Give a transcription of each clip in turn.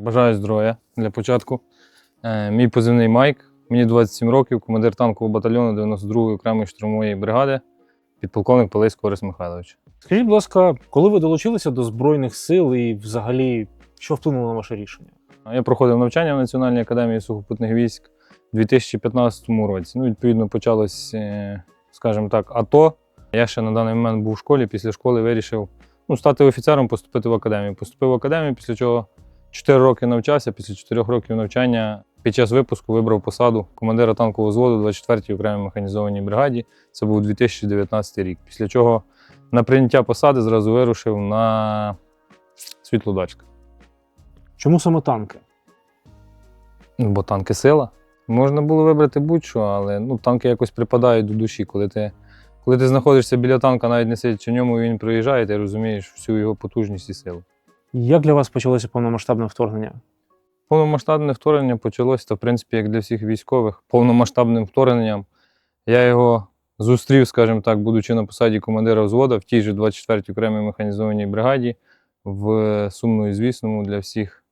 Бажаю здоров'я для початку. Е, Мій позивний Майк. Мені 27 років, командир танкового батальйону 92-ї окремої штурмової бригади, підполковник Палисько Орис Михайлович. Скажіть, будь ласка, коли ви долучилися до Збройних сил і взагалі що вплинуло на ваше рішення? Я проходив навчання в Національній академії сухопутних військ у 2015 році. Ну, відповідно, почалось, е, скажімо так, АТО. Я ще на даний момент був в школі. Після школи вирішив ну, стати офіцером, поступити в академію. Поступив в академію, після чого 4 роки навчався. Після 4 років навчання під час випуску вибрав посаду командира танкового взводу 24-й окремій механізованій бригаді. Це був 2019 рік. Після чого на прийняття посади зразу вирушив на Світлодачка. Чому саме танки? Ну, Бо танки сила. Можна було вибрати будь-що, але ну, танки якось припадають до душі. Коли ти, коли ти знаходишся біля танка, навіть не сидячи в ньому, він проїжджає, ти розумієш всю його потужність і силу. Як для вас почалося повномасштабне вторгнення? Повномасштабне вторгнення почалося, та, в принципі, як для всіх військових, повномасштабним вторгненням. Я його зустрів, скажімо так, будучи на посаді командира взвода в тій же 24-й окремій механізованій бригаді в сумно і звісному для всіх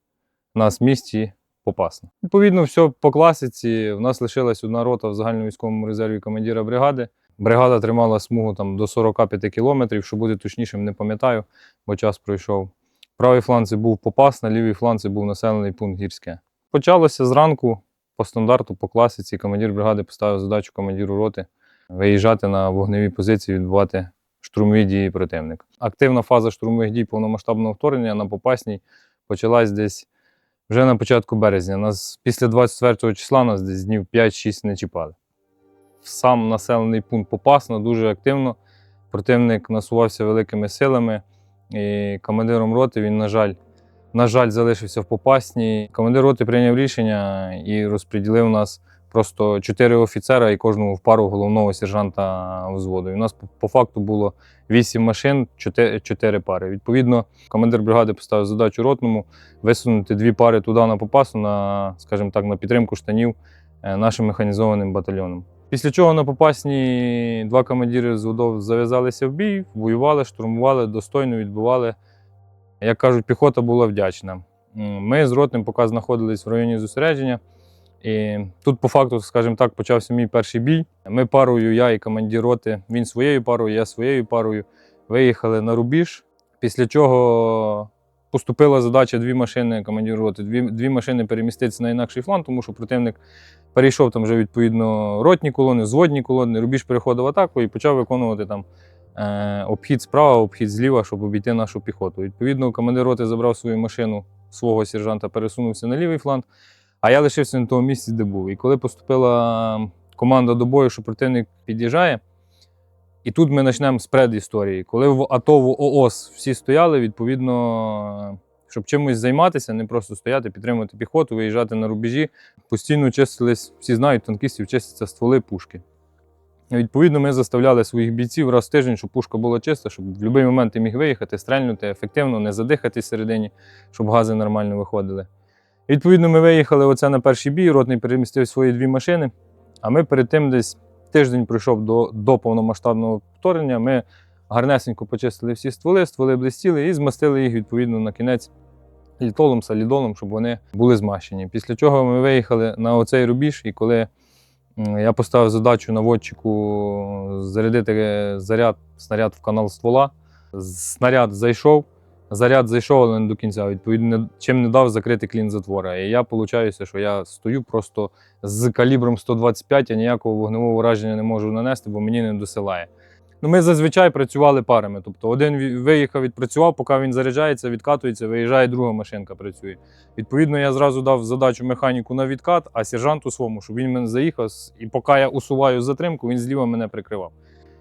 нас місті Попасна. Відповідно, все по класиці. В нас лишилась одна рота в загальновійськовому резерві командира бригади. Бригада тримала смугу там до 45 кілометрів, що буде точнішим, не пам'ятаю, бо час пройшов. Правий фланг це був Попасна, лівий фланг це був населений пункт Гірське. Почалося зранку по стандарту, по класиці. Командир бригади поставив задачу командиру роти виїжджати на вогневі позиції, відбувати штурмові дії противника. Активна фаза штурмових дій повномасштабного вторгнення на Попасній почалась десь вже на початку березня. Нас після 24 числа нас десь днів 5-6 не чіпали. Сам населений пункт Попасна дуже активно. Противник насувався великими силами. І командиром роти він, на жаль, на жаль, залишився в Попасні. Командир роти прийняв рішення і розподілив нас просто чотири офіцера і кожному в пару головного сержанта взводу. І у нас по, факту було вісім машин, чотири, пари. Відповідно, командир бригади поставив задачу ротному висунути дві пари туди на Попасну, на, скажімо так, на підтримку штанів е, нашим механізованим батальйоном. Після чого на Попасні два командири взводов зав'язалися в бій, воювали, штурмували, достойно відбували. Як кажуть, піхота була вдячна. Ми з ротним поки знаходились в районі зосередження. І тут, по факту, скажімо так, почався мій перший бій. Ми парою, я і командир роти, він своєю парою, я своєю парою, виїхали на рубіж. Після чого поступила задача дві машини командиру роти, дві, дві машини переміститися на інакший фланг, тому що противник перейшов там вже відповідно ротні колони, зводні колони, рубіж переходив атаку і почав виконувати там е, обхід справа, обхід зліва, щоб обійти нашу піхоту. Відповідно, командир роти забрав свою машину свого сержанта, пересунувся на лівий фланг, а я лишився на тому місці, де був. І коли поступила команда до бою, що противник під'їжджає, і тут ми почнемо з предісторії. Коли в АТО в ООС всі стояли, відповідно, щоб чимось займатися, не просто стояти, підтримувати піхоту, виїжджати на рубежі, постійно чистились, всі знають, танкістів чистяться стволи пушки. Відповідно, ми заставляли своїх бійців раз в тиждень, щоб пушка була чиста, щоб в будь-який момент ти міг виїхати, стрельнути ефективно, не задихати всередині, щоб гази нормально виходили. Відповідно, ми виїхали оце на перший бій, ротний перемістив свої дві машини, а ми перед тим десь тиждень пройшов до, до повномасштабного вторгнення. Ми гарнесенько почистили всі стволи, стволи блистіли і змастили їх відповідно на кінець літолом, салідолом, щоб вони були змащені. Після чого ми виїхали на оцей рубіж, і коли я поставив задачу наводчику зарядити заряд, снаряд в канал ствола, снаряд зайшов. Заряд зайшов, але не до кінця. Відповідно, чим не дав закрити клін затвора. І я виходить, що я стою просто з калібром 125, а ніякого вогневого ураження не можу нанести, бо мені не досилає. Ну, ми зазвичай працювали парами. Тобто один виїхав, відпрацював, поки він заряджається, відкатується, виїжджає, друга машинка працює. Відповідно, я зразу дав задачу механіку на відкат, а сержанту своєму, щоб він мене заїхав, і поки я усуваю затримку, він зліва мене прикривав.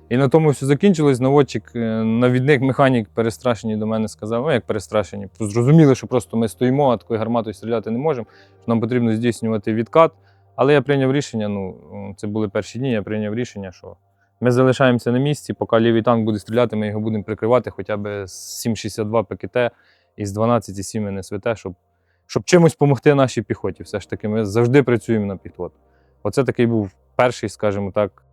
І на тому все закінчилось. Наводчик, е, навідник, механік перестрашені до мене сказав, ну як перестрашені. Зрозуміли, що просто ми стоїмо, а такою гарматою стріляти не можемо, нам потрібно здійснювати відкат. Але я прийняв рішення, ну це були перші дні, я прийняв рішення, що ми залишаємося на місці, поки лівий танк буде стріляти, ми його будемо прикривати хоча б з 7,62 ПКТ і з 12,7 НСВТ, щоб, щоб чимось допомогти нашій піхоті. Все ж таки, ми завжди працюємо на піхоту. Оце такий був перший, скажімо так,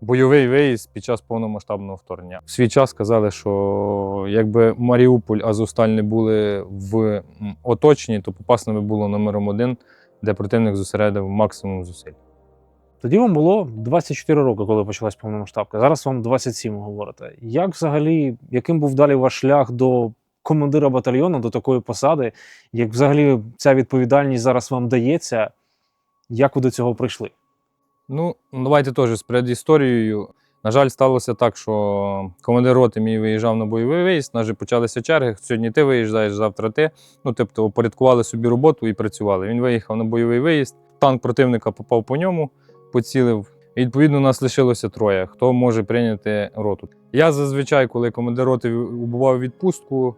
бойовий виїзд під час повномасштабного вторгнення. В свій час сказали, що якби Маріуполь, Азовсталь не були в оточенні, то Попасне би було номером один, де противник зосередив максимум зусиль. Тоді вам було 24 роки, коли почалась повномасштабка. Зараз вам 27 говорите. Як взагалі, яким був далі ваш шлях до командира батальйону, до такої посади? Як взагалі ця відповідальність зараз вам дається? Як ви до цього прийшли? Ну, давайте теж з предісторією. На жаль, сталося так, що командир роти мій виїжджав на бойовий виїзд, нас почалися черги. Сьогодні ти виїжджаєш, завтра ти. Ну, тобто, упорядкували собі роботу і працювали. Він виїхав на бойовий виїзд, танк противника попав по ньому, поцілив. І відповідно нас лишилося троє. Хто може прийняти роту? Я зазвичай, коли командир роти убував відпустку,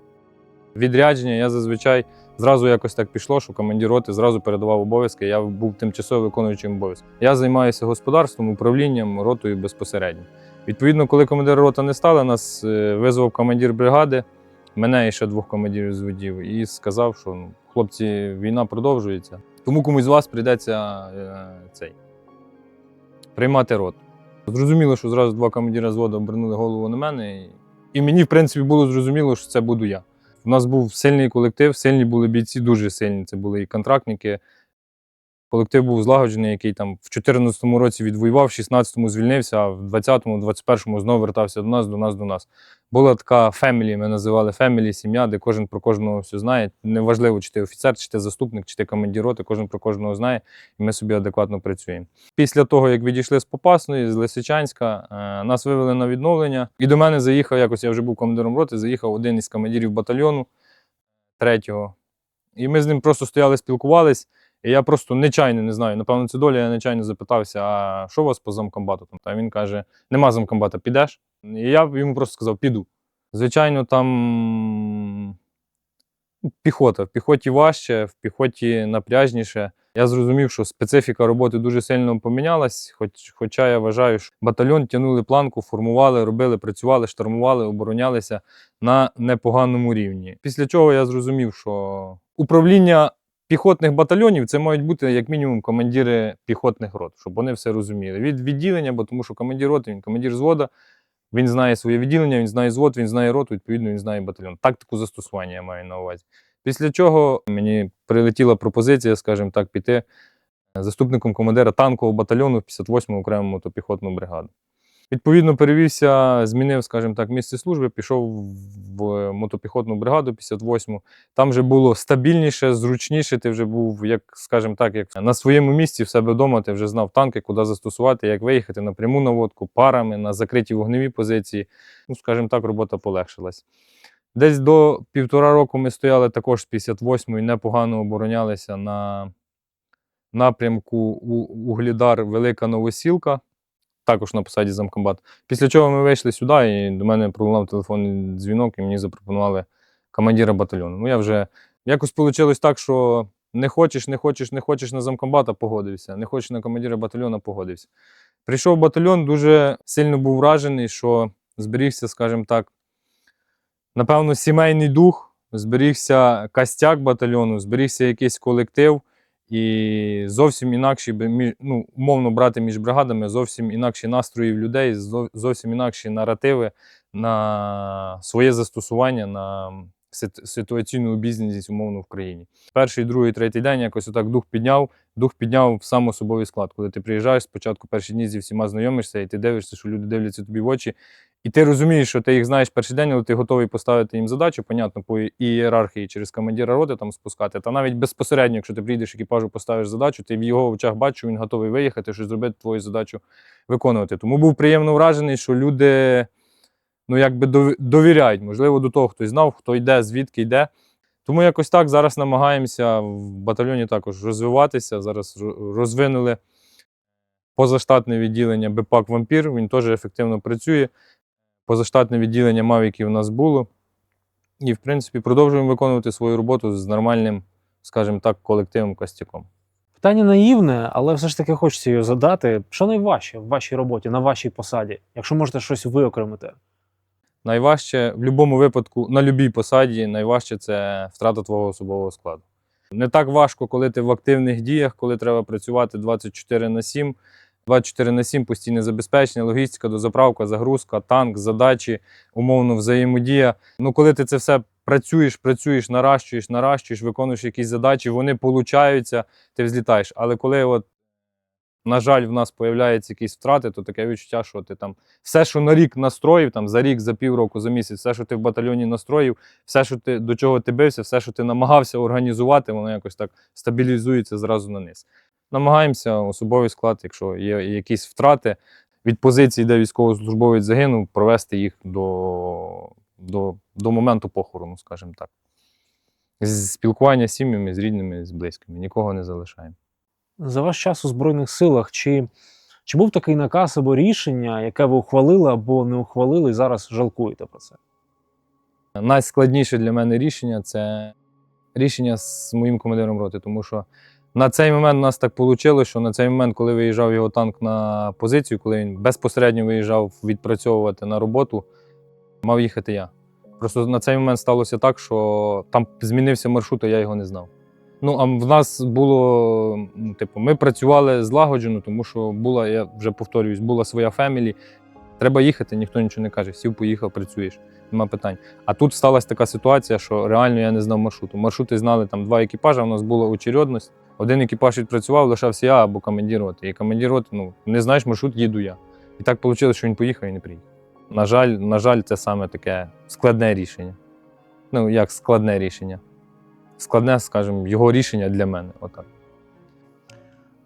відрядження, я зазвичай зразу якось так пішло, що командир роти зразу передавав обов'язки. Я був тимчасово виконуючим обов'язки. Я займаюся господарством, управлінням, ротою безпосередньо. Відповідно, коли командир роти не стали, нас е, визвав командир бригади, мене і ще двох командирів зводів, і сказав, що ну, хлопці, війна продовжується. Тому комусь з вас прийдеться е, цей приймати рот. Зрозуміло, що зразу два командира зводу обернули голову на мене, і мені, в принципі, було зрозуміло, що це буду я. У нас був сильний колектив, сильні були бійці, дуже сильні. Це були і контрактники. Колектив був злагоджений, який там в 2014 році відвоював, в 16-му звільнився, а в 20-му, 21-му знову вертався до нас, до нас, до нас. Була така фемілі, ми називали фемілі, сім'я, де кожен про кожного все знає. Неважливо, чи ти офіцер, чи ти заступник, чи ти командир роти, кожен про кожного знає, і ми собі адекватно працюємо. Після того, як відійшли з Попасної, з Лисичанська, е, нас вивели на відновлення. І до мене заїхав, якось я вже був командиром роти, заїхав один із командирів батальйону третього. І ми з ним просто стояли, спілкувались. І я просто нечайно не знаю, напевно, це доля, я нечайно запитався, а що у вас по замкомбату? там? Та він каже: нема замкомбата, підеш? І я йому просто сказав, піду. Звичайно, там піхота. В піхоті важче, в піхоті напряжніше. Я зрозумів, що специфіка роботи дуже сильно помінялась, хоч, хоча я вважаю, що батальйон тягнули планку, формували, робили, працювали, штурмували, оборонялися на непоганому рівні. Після чого я зрозумів, що управління піхотних батальйонів це мають бути як мінімум командири піхотних рот, щоб вони все розуміли. Від відділення, бо тому що командир роти, він командир звода, він знає своє відділення, він знає звод, він знає роту, відповідно, він знає батальйон. Тактику застосування я маю на увазі. Після чого мені прилетіла пропозиція, скажімо так, піти заступником командира танкового батальйону в 58-му окрему мотопіхотну бригаду. Відповідно, перевівся, змінив, скажімо так, місце служби, пішов в мотопіхотну бригаду 58-му. Там вже було стабільніше, зручніше. Ти вже був, як, скажімо так, як на своєму місці в себе вдома, ти вже знав танки, куди застосувати, як виїхати на пряму наводку, парами, на закриті вогневі позиції. Ну, скажімо так, робота полегшилась. Десь до півтора року ми стояли також з 58-ї, непогано оборонялися на напрямку Углідар Велика Новосілка, також на посаді замкомбат. Після чого ми вийшли сюди, і до мене пролунав телефонний дзвінок, і мені запропонували командира батальйону. Ну, я вже якось вийшло так, що не хочеш, не хочеш, не хочеш на замкомбата, погодився. Не хочеш на командира батальйону, погодився. Прийшов батальйон, дуже сильно був вражений, що зберігся, скажімо так, напевно, сімейний дух, зберігся костяк батальйону, зберігся якийсь колектив. І зовсім інакші, би ну, умовно брати між бригадами, зовсім інакші настрої в людей, зовсім інакші наративи на своє застосування, на ситуаційну обізнаність умовно в країні. Перший, другий, третій день якось отак дух підняв, дух підняв сам особовий склад. Коли ти приїжджаєш, спочатку перші дні зі всіма знайомишся, і ти дивишся, що люди дивляться тобі в очі, і ти розумієш, що ти їх знаєш перший день, але ти готовий поставити їм задачу, понятно, по ієрархії через командира роти там спускати. Та навіть безпосередньо, якщо ти прийдеш екіпажу, поставиш задачу, ти в його очах бачиш, він готовий виїхати, щось зробити, твою задачу виконувати. Тому був приємно вражений, що люди ну, якби довіряють. Можливо, до того хтось знав, хто йде, звідки йде. Тому якось так зараз намагаємося в батальйоні також розвиватися. Зараз розвинули позаштатне відділення БПАК Вампір. Він теж ефективно працює. Позаштатне відділення Мавіків у нас було. І, в принципі, продовжуємо виконувати свою роботу з нормальним, скажімо так, колективом костяком. Питання наївне, але все ж таки хочеться його задати. Що найважче в вашій роботі, на вашій посаді, якщо можете щось виокремити? Найважче в будь-якому випадку, на будь-якій посаді, найважче це втрата твого особового складу. Не так важко, коли ти в активних діях, коли треба працювати 24 на 7, 24 на 7 постійне забезпечення, логістика, дозаправка, загрузка, танк, задачі, умовно взаємодія. Ну, коли ти це все працюєш, працюєш, наращуєш, наращуєш, виконуєш якісь задачі, вони получаються, ти взлітаєш. Але коли, от, на жаль, в нас появляються якісь втрати, то таке відчуття, що ти там все, що на рік настроїв, там за рік, за півроку, за місяць, все, що ти в батальйоні настроїв, все, що ти до чого ти бився, все, що ти намагався організувати, воно якось так стабілізується зразу на низ. Намагаємося особовий склад, якщо є якісь втрати від позиції, де військовослужбовець загинув, провести їх до, до, до моменту похорону, скажімо так. З спілкування з сім'ями, з рідними, з близькими. Нікого не залишаємо. За ваш час у Збройних силах, чи, чи був такий наказ або рішення, яке ви ухвалили або не ухвалили, і зараз жалкуєте про це? Найскладніше для мене рішення це рішення з моїм командиром роти, тому що на цей момент у нас так вийшло, що на цей момент, коли виїжджав його танк на позицію, коли він безпосередньо виїжджав відпрацьовувати на роботу, мав їхати я. Просто на цей момент сталося так, що там змінився маршрут, а я його не знав. Ну, а в нас було, типу, ми працювали злагоджено, тому що була, я вже повторююсь, була своя фемілі. Треба їхати, ніхто нічого не каже. Сів, поїхав, працюєш, нема питань. А тут сталася така ситуація, що реально я не знав маршруту. Маршрути знали там два екіпажі, у нас була очередність. Один екіпаж відпрацював, лишався я або командир роти. І командир роти, ну, не знаєш маршрут, їду я. І так вийшло, що він поїхав і не приїхав. На жаль, на жаль, це саме таке складне рішення. Ну, як складне рішення. Складне, скажімо, його рішення для мене. Отак.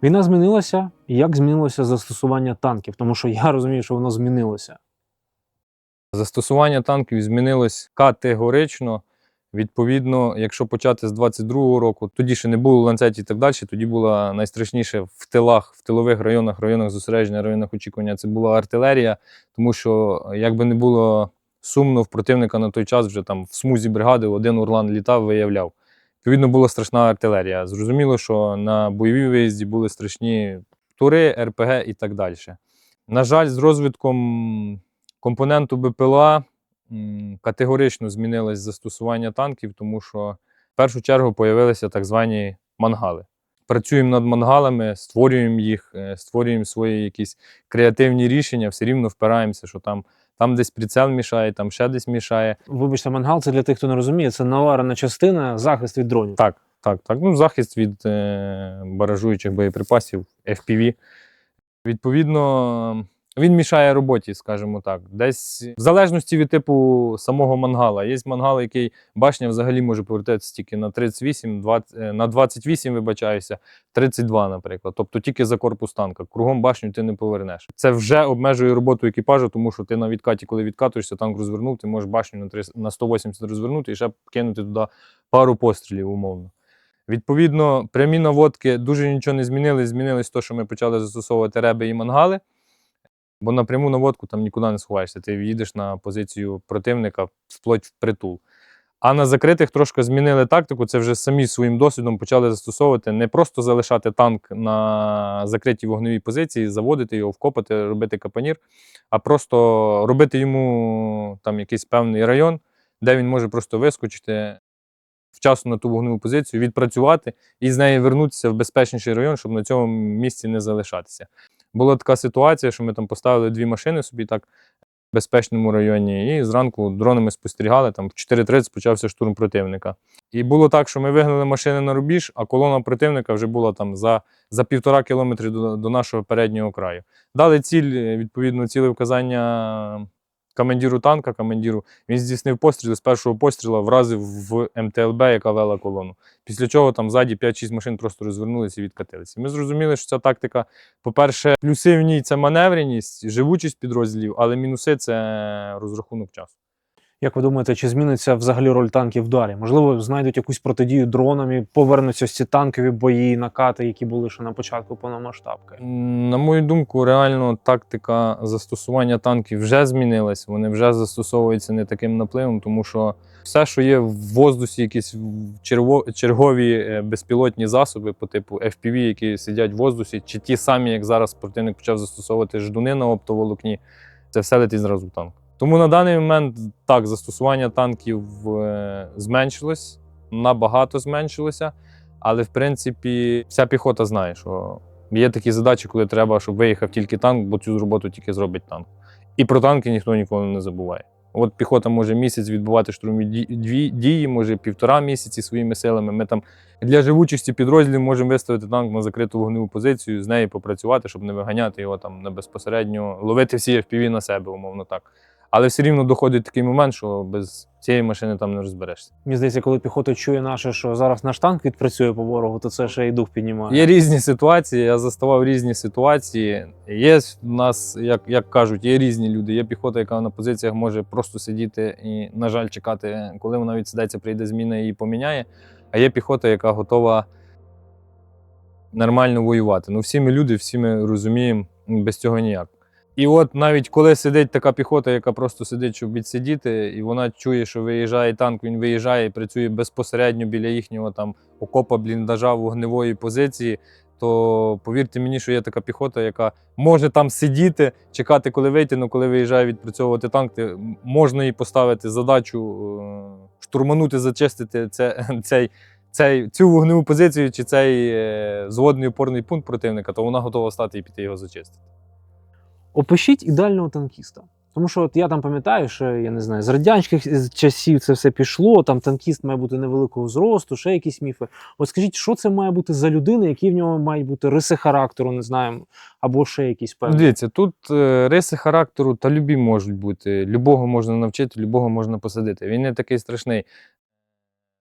Війна змінилася. Як змінилося застосування танків? Тому що я розумію, що воно змінилося. Застосування танків змінилось категорично. Відповідно, якщо почати з 22-го року, тоді ще не було ланцетів і так далі. Тоді було найстрашніше в тилах, в тилових районах, районах зосередження, районах очікування. Це була артилерія, тому що як би не було сумно, в противника на той час вже там в смузі бригади один урлан літав, виявляв. Відповідно, була страшна артилерія. Зрозуміло, що на бойовій виїзді були страшні тури, РПГ і так далі. На жаль, з розвитком компоненту БПЛА категорично змінилось застосування танків, тому що в першу чергу появилися так звані мангали. Працюємо над мангалами, створюємо їх, е, створюємо свої якісь креативні рішення, все рівно впираємося, що там, там десь прицел мішає, там ще десь мішає. Вибачте, мангал це для тих, хто не розуміє, це наварена частина, захист від дронів. Так, так, так. Ну, захист від е, баражуючих боєприпасів, FPV. Відповідно, він мішає роботі, скажімо так. Десь в залежності від типу самого мангала. Є мангал, який башня взагалі може повертатися тільки на 38, 20, е, на 28, вибачаюся, 32, наприклад. Тобто тільки за корпус танка. Кругом башню ти не повернеш. Це вже обмежує роботу екіпажу, тому що ти на відкаті, коли відкатуєшся, танк розвернув, ти можеш башню на 300 на 180 розвернути і ще кинути туди пару пострілів, умовно. Відповідно, прямі наводки дуже нічого не змінили. Змінилось те, що ми почали застосовувати реби і мангали. Бо на пряму наводку там нікуди не сховаєшся. Ти їдеш на позицію противника вплоть в притул. А на закритих трошки змінили тактику. Це вже самі своїм досвідом почали застосовувати не просто залишати танк на закритій вогневій позиції, заводити його, вкопати, робити капанір, а просто робити йому там якийсь певний район, де він може просто вискочити вчасно на ту вогневу позицію, відпрацювати і з неї вернутися в безпечніший район, щоб на цьому місці не залишатися. Була така ситуація, що ми там поставили дві машини собі так в безпечному районі, і зранку дронами спостерігали, там в 4.30 почався штурм противника. І було так, що ми вигнали машини на рубіж, а колона противника вже була там за, за півтора кілометри до, до нашого переднього краю. Дали ціль, відповідно, ціле вказання командиру танка, командиру. Він здійснив постріл з першого постріла вразив в МТЛБ, яка вела колону. Після чого там ззаді 5-6 машин просто розвернулися і відкатилися. Ми зрозуміли, що ця тактика, по-перше, плюси в ній це маневреність, живучість підрозділів, але мінуси це розрахунок часу. Як ви думаєте, чи зміниться взагалі роль танків далі? Можливо, знайдуть якусь протидію дронам і повернуться ці танкові бої, накати, які були ще на початку повномасштабки? На мою думку, реально тактика застосування танків вже змінилась. Вони вже застосовуються не таким напливом, тому що все, що є в воздусі, якісь чергові е, безпілотні засоби по типу FPV, які сидять в воздусі, чи ті самі, як зараз противник почав застосовувати ждуни на оптоволокні, це все летить зразу в танк. Тому на даний момент так, застосування танків е, зменшилось, набагато зменшилося, але в принципі вся піхота знає, що Є такі задачі, коли треба, щоб виїхав тільки танк, бо цю роботу тільки зробить танк. І про танки ніхто ніколи не забуває. От піхота може місяць відбувати штурмові дії, може півтора місяці своїми силами. Ми там для живучості підрозділів можемо виставити танк на закриту вогневу позицію, з нею попрацювати, щоб не виганяти його там на безпосередньо, ловити всі FPV на себе, умовно так. Але все рівно доходить такий момент, що без цієї машини там не розберешся. Мені здається, коли піхота чує наше, що зараз наш танк відпрацює по ворогу, то це ще й дух піднімає. Є різні ситуації, я заставав різні ситуації. Є в нас, як, як кажуть, є різні люди. Є піхота, яка на позиціях може просто сидіти і, на жаль, чекати, коли вона відсидеться, прийде зміна і її поміняє. А є піхота, яка готова нормально воювати. Ну, всі ми люди, всі ми розуміємо, без цього ніяк. І от навіть коли сидить така піхота, яка просто сидить, щоб відсидіти, і вона чує, що виїжджає танк, він виїжджає і працює безпосередньо біля їхнього там окопа, бліндажа вогневої позиції, то повірте мені, що є така піхота, яка може там сидіти, чекати, коли вийти, але коли виїжджає відпрацьовувати танк, можна їй поставити задачу е, штурманути, зачистити це, цей, цей, цю вогневу позицію чи цей е, зводний опорний пункт противника, то вона готова стати і піти його зачистити. Опишіть ідеального танкіста. Тому що от я там пам'ятаю, що я не знаю, з радянських часів це все пішло. Там танкіст має бути невеликого зросту, ще якісь міфи. От скажіть, що це має бути за людина, які в нього мають бути риси характеру, не знаю, або ще якісь певні. Дивіться, тут е, риси характеру та любі можуть бути. Любого можна навчити, любого можна посадити. Він не такий страшний.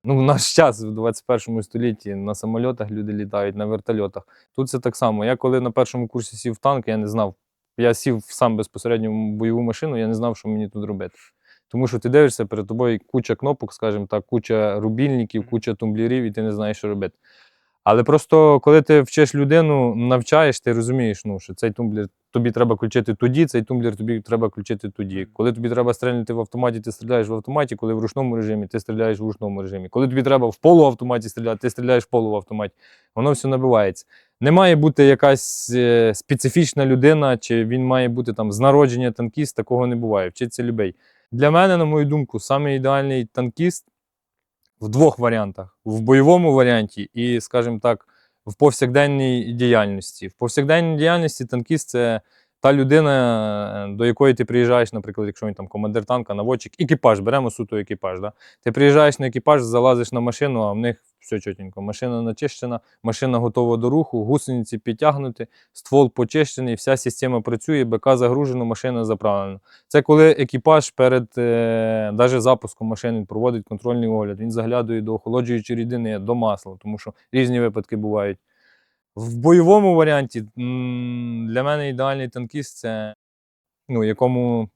Ну, в наш час, в 21 столітті, на самольотах люди літають, на вертольотах. Тут це так само. Я коли на першому курсі сів в танк, я не знав. Я сів сам безпосередньо в бойову машину, я не знав, що мені тут робити. Тому що ти дивишся перед тобою куча кнопок, скажімо так, куча рубільників, куча тумблерів, і ти не знаєш, що робити. Але просто коли ти вчиш людину, навчаєш, ти розумієш, ну, що цей тумблер тобі треба включити тоді, цей тумблер тобі треба включити тоді. Коли тобі треба стрельнути в автоматі, ти стріляєш в автоматі, коли в ручному режимі, ти стріляєш в ручному режимі. Коли тобі треба в полуавтоматі стріляти, ти стріляєш в полуавтоматі. Воно все набивається. Не має бути якась е, специфічна людина, чи він має бути там з народження танкіст, такого не буває. Вчиться любий. Для мене, на мою думку, саме ідеальний танкіст в двох варіантах: в бойовому варіанті і, скажімо так, в повсякденній діяльності. В повсякденній діяльності танкіст це та людина, е, до якої ти приїжджаєш, наприклад, якщо він там командир танка, наводчик, екіпаж, беремо суто екіпаж. Да? Ти приїжджаєш на екіпаж, залазиш на машину, а в них все чотенько. Машина начищена, машина готова до руху, гусениці підтягнуті, ствол почищений, вся система працює, БК загружено, машина заправлена. Це коли екіпаж перед е, запуском машини проводить контрольний огляд. Він заглядує до охолоджуючої рідини, до масла, тому що різні випадки бувають. В бойовому варіанті для мене ідеальний танкіст це ну, якому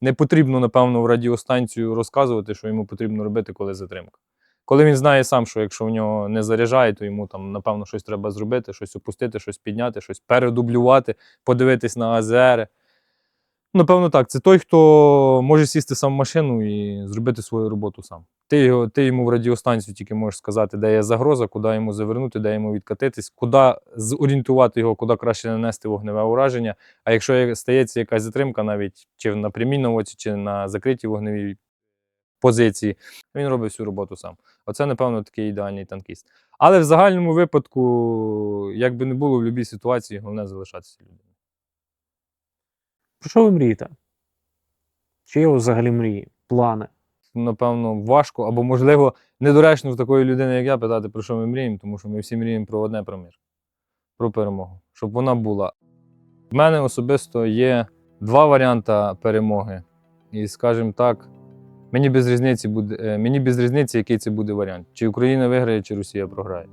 не потрібно, напевно, в радіостанцію розказувати, що йому потрібно робити, коли затримка. Коли він знає сам, що якщо в нього не заряджає, то йому там, напевно, щось треба зробити, щось опустити, щось підняти, щось передублювати, подивитись на АЗР. Напевно, так. Це той, хто може сісти сам в машину і зробити свою роботу сам. Ти, його, ти йому в радіостанцію тільки можеш сказати, де є загроза, куди йому завернути, де йому відкатитись, куди зорієнтувати його, куди краще нанести вогневе ураження. А якщо стається якась затримка, навіть чи на прямій наводці, чи на закритій вогневій позиції, він робить всю роботу сам. Оце, напевно, такий ідеальний танкіст. Але в загальному випадку, як би не було в будь-якій ситуації, головне залишатися людиною. Про що ви мрієте? Чи є взагалі мрії, плани? напевно, важко або, можливо, недоречно в такої людини, як я, питати, про що ми мріємо, тому що ми всі мріємо про одне про мир, про перемогу, щоб вона була. В мене особисто є два варіанти перемоги. І, скажімо так, мені без різниці буде, е, мені без різниці, який це буде варіант. Чи Україна виграє, чи Росія програє.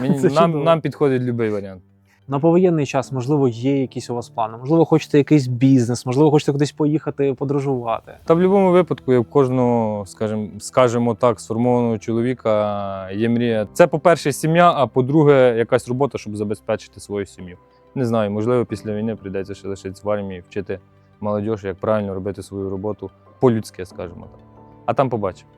Мені, Це нам, чудово. нам підходить будь-який варіант. На повоєнний час, можливо, є якісь у вас плани, можливо, хочете якийсь бізнес, можливо, хочете кудись поїхати, подорожувати. Та в будь-якому випадку, як в кожного, скажімо, скажімо так, сформованого чоловіка є мрія. Це, по-перше, сім'я, а по-друге, якась робота, щоб забезпечити свою сім'ю. Не знаю, можливо, після війни прийдеться ще лишитися в армії, вчити молодь, як правильно робити свою роботу по-людськи, скажімо так. А там побачимо.